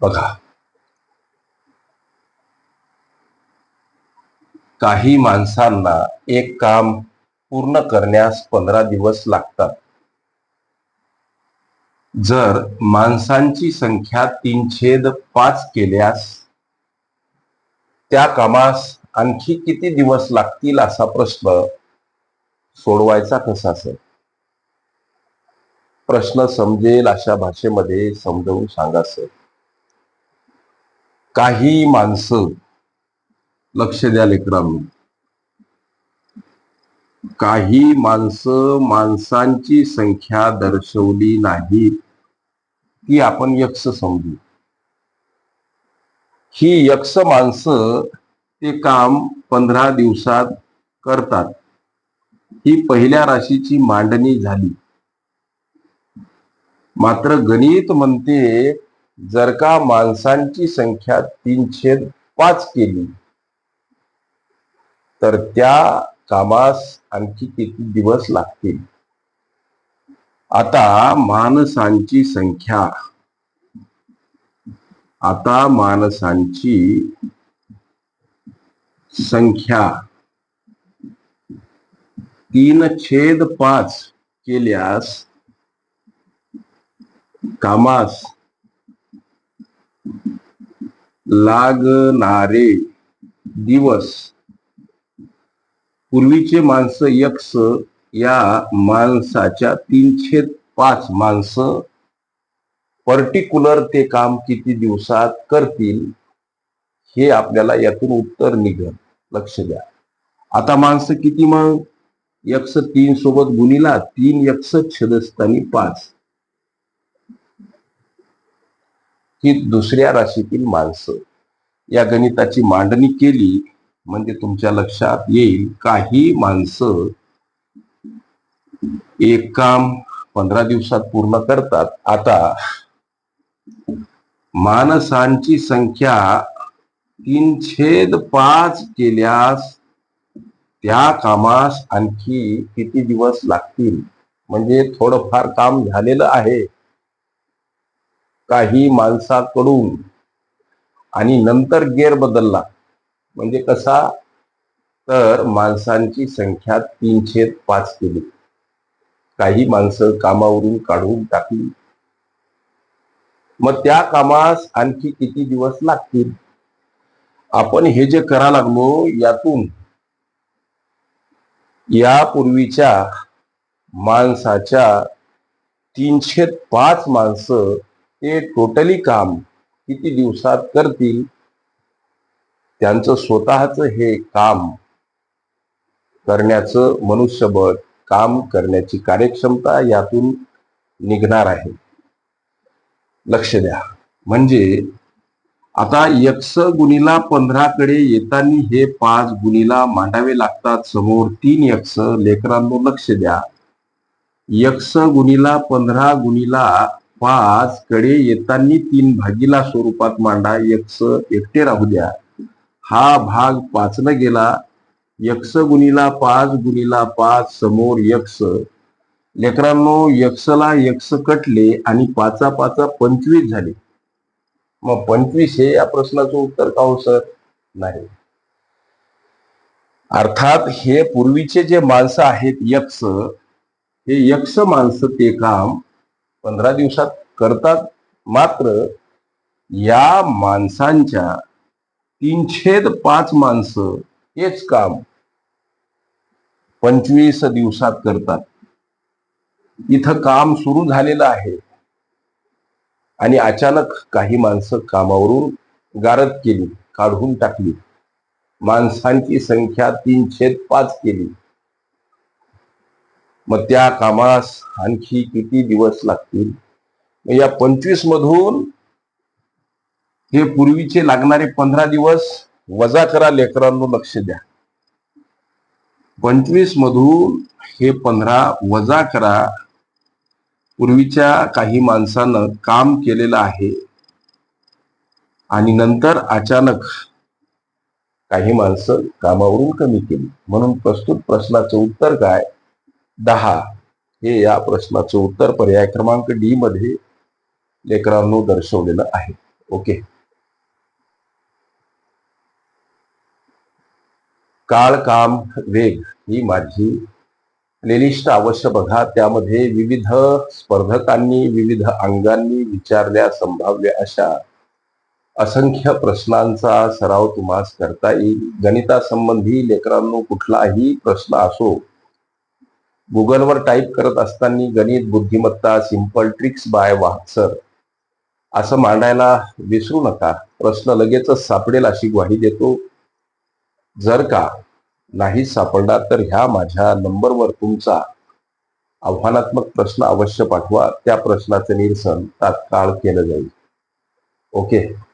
बघा. काही माणसांना एक काम पूर्ण करण्यास पंधरा दिवस लागतात. जर माणसांची संख्या तीन छेद पाच केल्यास त्या कामास आणखी किती दिवस लागतील असा प्रश्न सोडवायचा कसा सर प्रश्न समजेल अशा भाषेमध्ये समजावून सांगा सर. काही माणसं लक्ष द्या लेकरांनो. काही माणसं माणसांची संख्या दर्शवली नाही ती आपण यक्ष समजू. ही यक्ष माणसं ते काम पंधरा दिवसात करतात. ही पहिल्या राशीची मांडणी झाली. मात्र गणित म्हणते जर का माणसांची संख्या तीनशे पाच केली तर त्या कामास आणखी किती दिवस लागतील? आता माणसांची संख्या आता माणसांची संख्या तीन छेद पाच केल्यास कामास लागणारे दिवस. पूर्वीचे माणसं यक्ष या माणसाच्या तीनशे पाच माणसं. पर्टिक्युलर ते काम किती दिवसात करतील हे आपल्याला यातून उत्तर निघत लक्ष द्या. आता माणसं किती मग? यक्ष तीन सोबत गुणीला तीन यक्ष छेदस्थानी पाच. ही दुसऱ्या राशीतील माणसं. या गणिताची मांडणी केली म्हणजे तुमच्या लक्षात येईल काही माणसं एक काम पंधरा दिवसात पूर्ण करतात. आता माणसांची संख्या तीन छेद पाच केल्यास त्या कामास आणखी किती दिवस लागतील? म्हणजे थोडंफार काम झालेलं आहे. काही माणसाकडून आणि नंतर गेर बदलला. म्हणजे कसा? तर माणसांची संख्या तीनशे पाच केली. काही माणसं कामावरून काढून टाकली. मग त्या कामास आणखी किती दिवस लागतील? आपण हे जे करा लागलो यातून यापूर्वीच्या माणसाच्या तीनशे पाच माणसं ते टोटली काम किती दिवसात करतील? त्यांचं स्वतःच हे काम करण्याचं मनुष्यबळ काम करण्याची कार्यक्षमता यातून निघणार आहे. लक्ष द्या. म्हणजे आता यक्ष गुणीला पंधराकडे येताना हे पाच गुणीला मांडावे लागतात. समोर तीन यक्ष. लेकरांनो लक्ष द्या. यक्ष गुणीला पंधरा गुणीला पाच कडे येताना तीन भागीला स्वरूपात मांडा यक्ष एकटे राहू द्या. हा भाग पाचला गेला यक्ष गुणीला पाच गुणीला पाच समोर यक्ष. लेकरांनो यक्षला यक्ष कटले आणि पाचा पाचा पंचवीस झाले. मग पंचवीस हे या प्रश्नाचं उत्तर का हो सर? नाही. अर्थात हे पूर्वीचे जे माणसं आहेत यक्ष हे यक्ष माणसं ते काम पंधरा दिवसात करतात. मात्र या माणसांच्या तीनशेद पाच माणसं हेच काम पंचवीस दिवसात करतात. इथं काम सुरू झालेलं आहे. आणि अचानक काही माणसं कामावरून गारद केली काढून टाकली. माणसांची संख्या तीनशे पाच केली. मग त्या कामास आणखी किती दिवस लागतील? मग या पंचवीस मधून हे पूर्वीचे लागणारे पंधरा दिवस वजा करा लेकरांनो लक्ष द्या. पंचवीस मधून हे पंधरा वजा करा. पूर्वीच्या काही माणसानं काम केलेलं आहे. आणि नंतर अचानक काही माणसं कामावरून कमी केली. म्हणून प्रस्तुत प्रश्नाचं उत्तर काय? दहा. हे या प्रश्नाचं उत्तर पर्याय क्रमांक डी मध्ये लेकरांनो दर्शवलेलं आहे. ओके काळ काम वेग ही माझी प्लेलिस्ट अवश्य बघा. त्यामध्ये विविध स्पर्धकांनी विविध अंगांनी विचारल्या संभाव्य अशा असंख्य प्रश्नांचा सराव तुम्हाला करता येईल. गणितासंबंधी लेकरांनो कुठलाही प्रश्न असो गुगलवर टाईप करत असताना गणित बुद्धिमत्ता सिंपल ट्रिक्स बाय वाहसर असं मांडायला विसरू नका. प्रश्न लगेचच सापडेल अशी ग्वाही देतो. जर का नाही सापडला तर ह्या माझ्या नंबरवर तुमचा आव्हानात्मक प्रश्न अवश्य पाठवा. त्या प्रश्नाचं निरसन तात्काळ केलं जाईल. ओके.